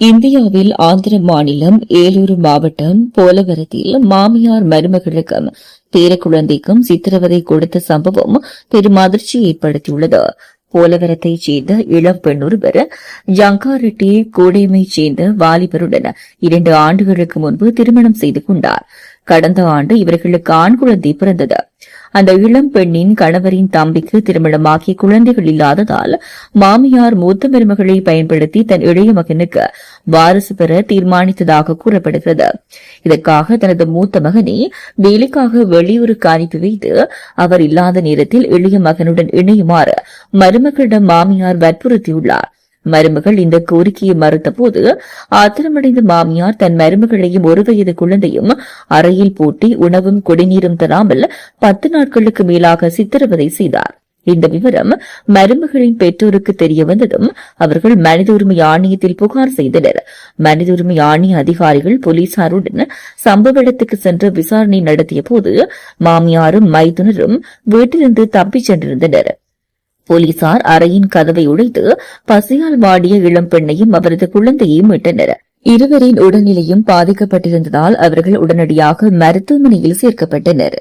இந்தியாவில் ஆந்திர மாநிலம் ஏலூர் மாவட்டம் போலவரத்தில் மாமியார் மருமகளுக்கும் பேரக்குழந்தைக்கும் சித்திரவதை கொடுத்த சம்பவம் பெரும் அதிர்ச்சி ஏற்படுத்தியுள்ளது. போலவரத்தைச் சேர்ந்த இளம் பெண் ஒருவர் ஜங்காரெட்டி கோடையமைச் சேர்ந்த வாலிபருடன் இரண்டு ஆண்டுகளுக்கு முன்பு திருமணம் செய்து கொண்டார். கடந்த ஆண்டு இவர்களுக்கு ஆண் குழந்தை பிறந்தது. அந்த இளம் பெண்ணின் கணவரின் தம்பிக்கு திருமணமாகிய குழந்தைகள் இல்லாததால் மாமியார் மூத்த மருமகளை பயன்படுத்தி தன் இளைய மகனுக்கு வாரிசு பெற தீர்மானித்ததாக கூறப்படுகிறது. இதற்காக தனது மூத்த மகனை வேலைக்காக வெளியூருக்கு அனுப்பி வைத்து அவர் இல்லாத நேரத்தில் இளைய மகனுடன் இணையுமாறு மருமகளிடம் மாமியார் வற்புறுத்தியுள்ளார். மருமகள் இந்த கோரிக்கையை மறுத்தபோது ஆத்திரமடைந்த மாமியார் தன் மருமகளையும் ஒரு வயது குழந்தையும் அறையில் பூட்டி உணவும் குடிநீரும் தராமல் பத்து நாட்களுக்கு மேலாக சித்திரவதை செய்தார். இந்த விவரம் மருமகளின் பெற்றோருக்கு தெரிய வந்ததும் அவர்கள் மனித உரிமை ஆணையத்தில் புகார் செய்தனர். மனித உரிமை ஆணைய அதிகாரிகள் போலீசாருடன் சம்பவ இடத்துக்கு சென்று விசாரணை நடத்திய போது மாமியாரும் மைதுனரும் வீட்டிலிருந்து தப்பிச் சென்றிருந்தனர். போலீசார் அறையின் கதவை உடைத்து பசியால் வாடிய இளம் பெண்ணையும் அவரது குழந்தையையும் மீட்டனர். இருவரின் உடல்நிலையும் பாதிக்கப்பட்டிருந்ததால் அவர்கள் உடனடியாக மருத்துவமனையில் சேர்க்கப்பட்டனர்.